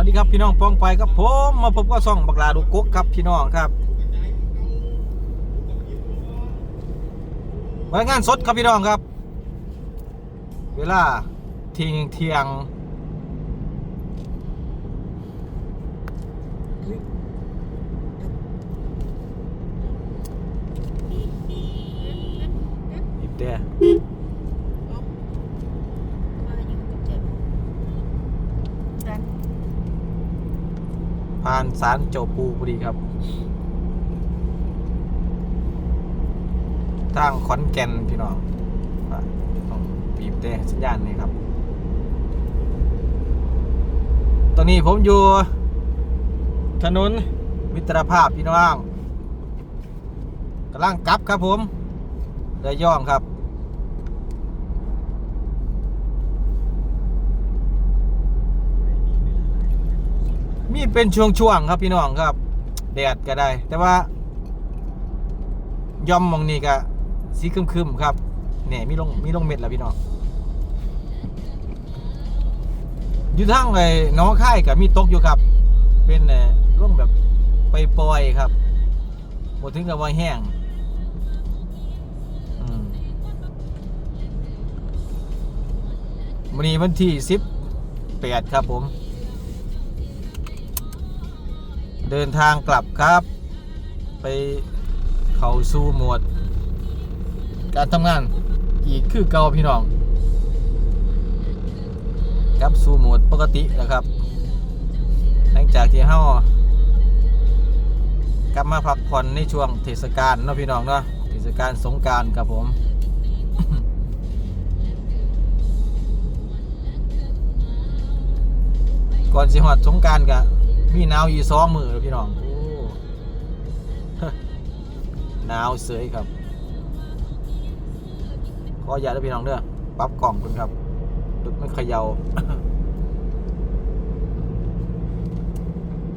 วัสดีครับพี่น้องปองไปครับผมมาพบกับซ่องบักลาดูกุ๊กครับพี่น้องครับรายงานสดครับพี่น้องครับ เวลาเที่ยงเที่ยงหยิบแต่ ผ่าน สารเจ้าปูพอดีครับทางขอนแก่นพี่น้องอะต้องบีบแต่สัญญาณนี่ครับ ตอนนี้ผมอยู่ ถนนมิตรภาพพี่น้องกำลังกลับครับผมเรือย่องครับ มีเป็นช่วงๆครับพี่น้องครับแดดก็ได้ แต่ว่า ย่อมมองนี่ก็สีคึมๆครับเนี่ยมีลงมีลงเม็ดแล้วพี่น้องอยู่ทางไอ้น้องค่ายกับมีตกอยู่ครับ เป็นเอ่อลงแบบไปปล่อยครับหมดถึงกับว่าแห้งอืมวันนี้วันที่สิบแปดครับผม เดินทางกลับครับ ไปเข้าสู่หมวด การทำงานอีกคือเก่าพี่น้องกลับสู่หมดปกติแล้วครับ หลังจากที่เฮากลับมาพักผ่อนในช่วงเทศกาลเนาะพี่น้องเนาะเทศกาลสงการครับผมก่อนสิฮอดสงกรารกะ มีหนาวอยู่สองมือแล้วพี่น้องโอ้หนาวเสยครับ ขออย่าตด้วยพี่น้องเด้อปรับกล่องคุณครับดึกไม่เขยา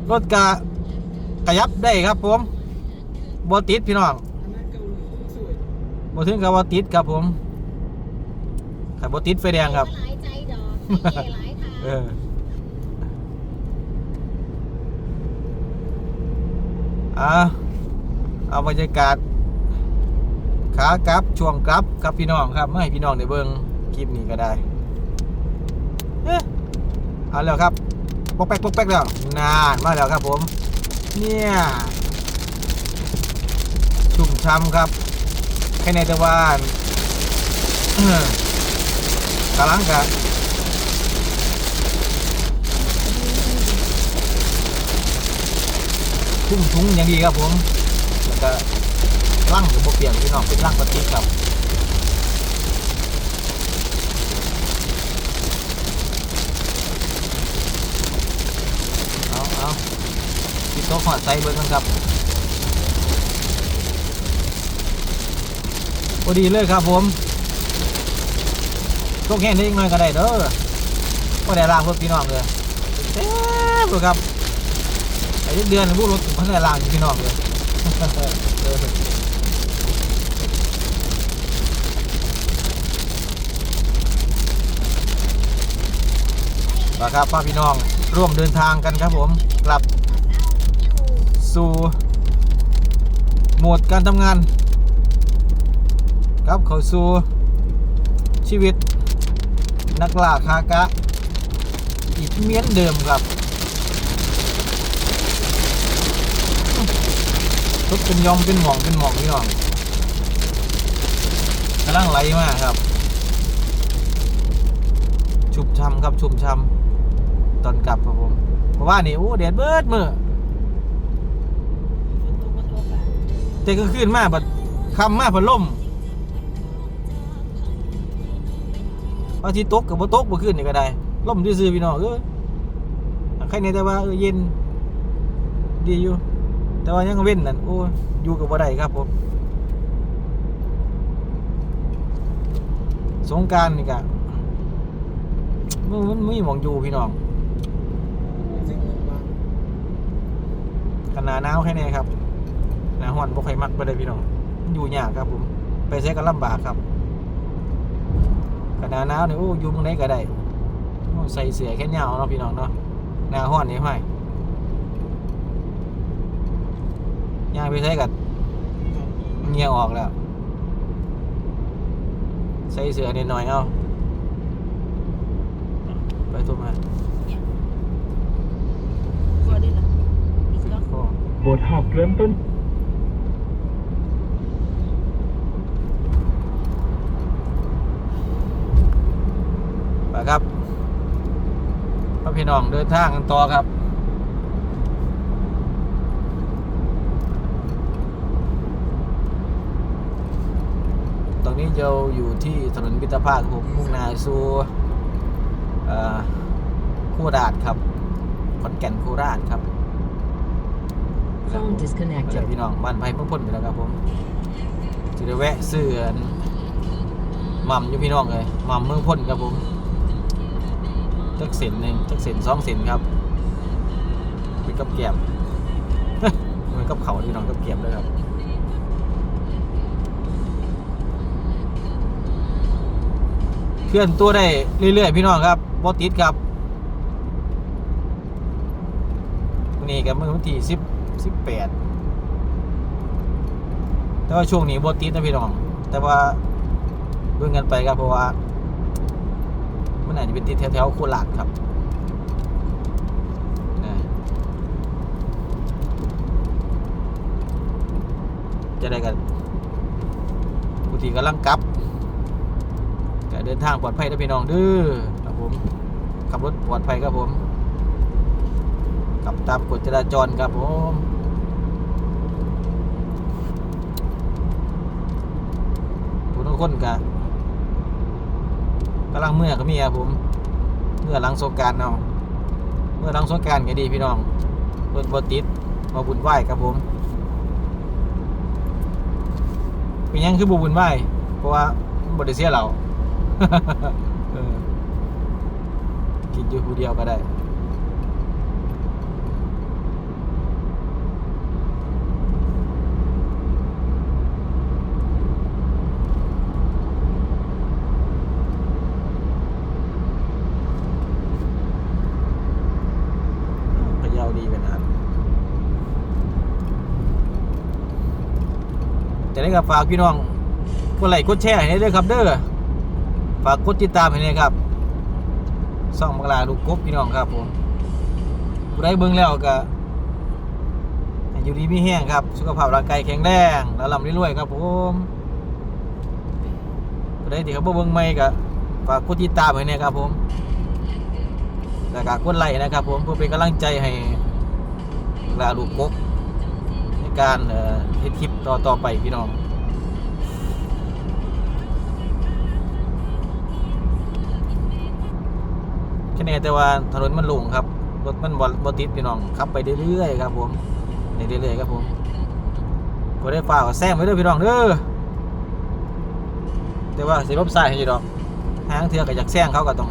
รถกะกระยับได้ครับผมบติดพี่น้องบถึงกับว่าติดครับผมขับบติดไฟแดงครับหลายใจดอกใจหลายทางเออ อะเอาบรรยากาศขากลับช่วงกลับครับพี่น้องครับไม่ให้พี่น้องได้เบิ่งคลิปนี้ก็ได้เอาแล้วครับปอกแป๊กปอกแป๊กแล้วนานมาแล้วครับผม เนี่ยชุ่มช้ำครับแค่ในต่ว่ากำลังกับ ทุ่มทุงอย่างดีครับผมแล้วก็ร่างหรือบกเปลี่ยนพี่น้องเป็นร่างปฏิครับเอาเอาพี่โต๊ะขอดใส่เบิ้งกันครับพอดีเลยครับผมต้องแห้งนิดหน่อยก็ได้เด้อก็ได้ล่างรถพี่น้องเลยเต็มเลยครับ เดือนผู้รถเพิ่งได้ล่างอยู่พี่น้องเลยเออมาครับพ่อพี่น้องร่วมเดินทางกันครับผมกลับสู่โหมดการทำงาน ครับเข้าสู่ชีวิตนักล่าคากะ อีกเมียนเดิมครับ ทุกเป็นยอมเป็นหมองเป็นหมองพี่น้องกำลังไหลมากครับ ชุ่มช่ำครับชุ่มช่ำตอนกลับครับผม เพราะว่านี่โอ้แดดเบิดมือแต่ก็ขึ้นมาบัดคำมาพัดลมบาที่ตกกับบ่ตกบ่ขึ้นนี่ก็ได้ล่มซื่อๆพี่น้องเออใครในแต่ว่าเออเย็น ดีอยู่ แต่ว่ายังเว้นนั่นโอ้อยู่กับบ่ได้ครับผมสงการนี่กะมันมันมีหมองอยู่พี่น้องกันหนาหนาวแค่นี้ครับหนาฮ้อนบ่ค่อยมักไปเลยพี่น้องอยู่ยากครับผม ไปใช้ก็ลำบากครับกันหนาหนาวนี่โอ้อยู่ตรงไหนก็ได้ใส่เสื้อแค่ยาวเนาะพี่น้องเนาะหนาห้อนนี่ให้ ย่างไปใช้กับเงียออกแล้ว ใส่เสือนิดหน่อยเอาไปทุบมาตัวนี้เหรออีกสิแล้วข้อบทหอกเริ่มต้นไปครับพ่อพี่น้องเดินทางกันต่อครับ ตรง นี้เราอยู่ที่ถนนมิตรภาพผมมุ่งหนาสู่เอ่อโคราชครับขอนแก่นโคราชครับ Phone เดี๋ยว disconnected. พี่น้องบ้านไผ่เพิ่งพ้นไปแล้วครับผมจะได้แวะซื้ออันหม่ำอยู่พี่น้องเลยหม่ำเมืองพ้นครับผมจักเส้นหนึ่งจักเส้นสองเส้นครับเป็นกับแกมเหมือนกับเขาพี่น้องกับแกมเลยครับ เคลื่อนตัวได้เรื่อยๆ พี่น้องครับบอติดครับนนี้กับเมื่อวันที่สิบสิบแปดแต่ว่าช่วงนี้บอติดนะพี่น้อง แต่ว่าเบิ่งกันไปครับเพราะว่ามันอาจจะเป็นติดแถวๆโคราชครับจะได้กันผู้ที่กำลังกลับ เดินทางปลอดภัยนะพี่น้องเด้อครับผมขับรถปลอดภัยครับผมขับตามกฎจราจรครับผมผู้ทุกคนกะกำลังเมื่อก็มีครับผมเมื่อหลังสงการเนาะเมื่อหลังสงการก็ดีพี่น้องรถบติดมาบุญไหว้ครับผมเป็นยังคือบุบุญไหว้เพราะว่าบไดเสียเรา กินอยู่ผู้เดียวก็ได้พะเยาดีเป็นอันจะได้กับฝากพี่น้องกดไลค์กดแชร์ให้ด้วยครับเด้อ ฝากกดติดตามให้ด้วยครับซ่องมักลาลูกกบพี่น้องครับผมผู้ใดเบิ่งแล้วก็อยู่ดีมีแห้งครับ สุขภาพร่างกายแข็งแรงแล้วลำรวยๆครับผมผู้ใดที่เขาบ่เบิ่งใหม่ก็ฝากกดติดตามให้เนี่ยครับผมแล้วก็กดไลค์นะครับ ผมเพื่อเป็นกำลังใจให้ลาลูกกบในการเอ่อเฮ็ดคลิปต่อต่อไปพี่น้อง ค่นี้แต่ว่าถนนมันโลงครับรถมันบอบติดพี่น้องขับไปเรื่อยๆครับผมไปเรื่อยๆครับผมก็ได้ฝากแซงไว้ด้วยพี่น้องเด้อแต่ว่าสิลบสายให้อยู่ดอกทางเทือก็อยากแซงเขาก็ต้อง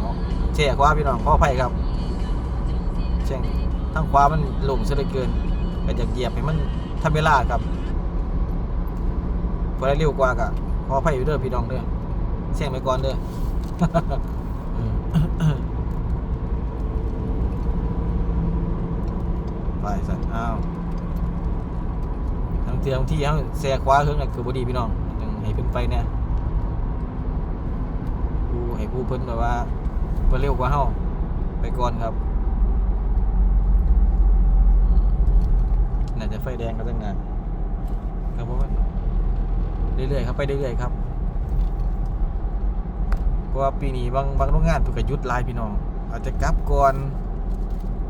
แช่ขวาพี่น้องขออภัยครับแช่งทางขวามันโลงซะเหลือเกินก็อยากเหยียบให้มันทำเวลาครับพอได้เร็วกว่าก็ขออภัยอยู่เด้อพี่น้องเด้อแซงไปก่อนเด้อ ไปสัตว์อ้าวทางเทียงที่เขาแซกขวาเฮิงน่ะคือบดีพี่น้องยังให้เพิ่นไปเนี่ยกูให้กูเพิ่นแบบว่าเพิ่นเร็วกว่าเฮาไปก่อนครับน่าจะไฟแดงก็ตั้งนานครับผมเรื่อยๆครับไปเรื่อยๆครับเพราะว่าปีนี้บางบางโรงงานถูกหยุดลายพี่น้อง อาจจะกลับก่อน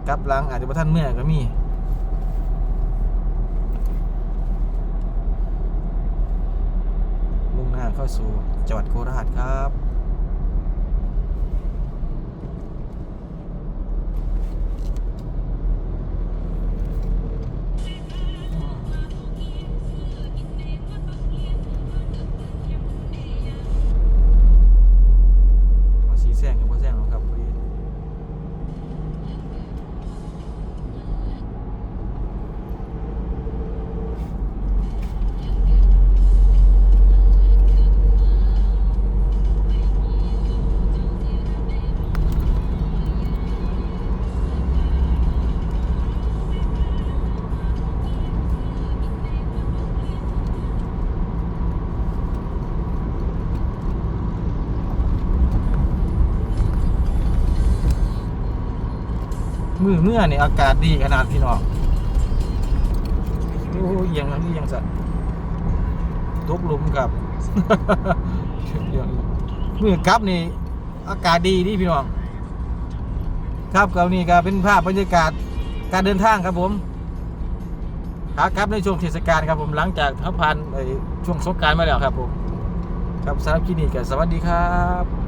กลับหลังอาจจะบ่ทันเมื่อก็มี มุ่งหน้า เข้าสู่จังหวัดโคราชครับ มือเมื่อเนี่ยอากาศดีขนาดพี่น้องโอ้ยยังนี่ยังสัตว์ตกหลุมครับมือกลับนี่อากาศดีดีพี่น้องครับเกานี่ก็เป็นภาพบรรยากาศการเดินทางครับผมขากลับในช่วงเทศกาลครับผมหลังจากทัผ่านไอ้ช่วงสงกรารมาแล้วครับผมครับสำหรับคลินิกก็สวัสดีครับ